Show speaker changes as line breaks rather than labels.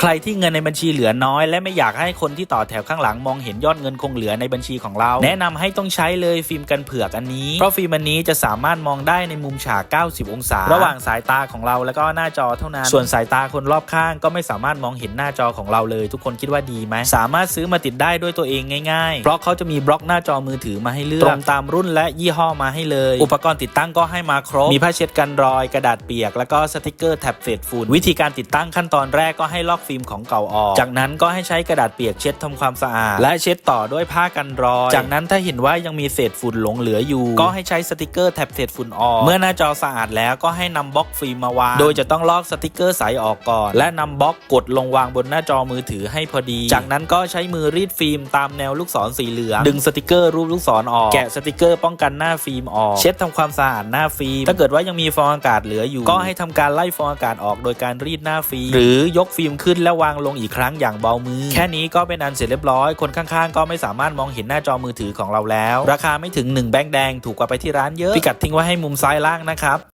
ใครที่เงินในบัญชีเหลือน้อย และไม่อยากให้คนที่ต่อแถวข้างหลังมองเห็นยอดเงินคงเหลือในบัญชีของเรา แนะนำให้ต้องใช้เลยฟิล์มกันเผือกอันนี้ เพราะฟิล์มอันนี้จะสามารถมองได้ในมุมฉาก 90 องศา ระหว่างสายตาของเราแล้วก็หน้าจอเท่านั้น ส่วนสายตาคนรอบข้างก็ไม่สามารถมองเห็นหน้าจอของเราเลย ทุกคนคิดว่าดีไหมสามารถซื้อมาติดได้ด้วยตัวเองง่ายๆ เพราะเขาจะมีบล็อกหน้าจอมือถือมาให้เลือกตรงตามรุ่นและยี่ห้อมาให้เลย อุปกรณ์ติดตั้งก็ให้มาครบ มีผ้าเช็ดกันรอย กระดาษเปียก แล้วก็สติกเกอร์แท็บเศษฝุ่นวิธีการติดตั้งขั้นตอนแรกก็ให้ลอกฟิล์มของเก่าออก จากนั้นก็ให้ใช้กระดาษเปียกเช็ดทำความสะอาด และเช็ดต่อด้วยผ้ากันรอย จากนั้นถ้าเห็นว่ายังมีเศษฝุ่นหลงเหลืออยู่ ก็ให้ใช้สติกเกอร์แท็บเศษฝุ่นออก เมื่อหน้าจอสะอาดแล้วก็ให้นำบล็อกฟิล์มมาวาง โดยจะต้องลอกสติกเกอร์ใสออกก่อน และนำบล็อกกดลงวางบนหน้าจอมือถือให้พอดี จากนั้นก็ใช้มือรีดฟิล์มตามแนวลูกศรสีเหลืองดึงสติกเกอร์รูปลูกศรออก แกะสติกเกอร์ป้องกันหน้าฟิล์มออก เช็ดทำความสะอาดหน้าฟิล์ม ถ้าเกิดว่ายังมีฟองอากาศเหลืออยู่ ก็ให้ทำการไล่ฟองอากาศออกโดยการรีดหน้าฟิล์ม หรือยกฟิล์มขึ้นแล้ววางลงอีกครั้งอย่างเบามือ แค่นี้ก็เป็นอันเสร็จเรียบร้อย คนข้างๆ ก็ไม่สามารถมองเห็นหน้าจอมือถือของเราแล้ว ราคาไม่ถึง 1 แบงค์แดงถูกกว่าไปที่ร้านเยอะพิกัดทิ้งไว้ให้มุมซ้ายล่างนะครับ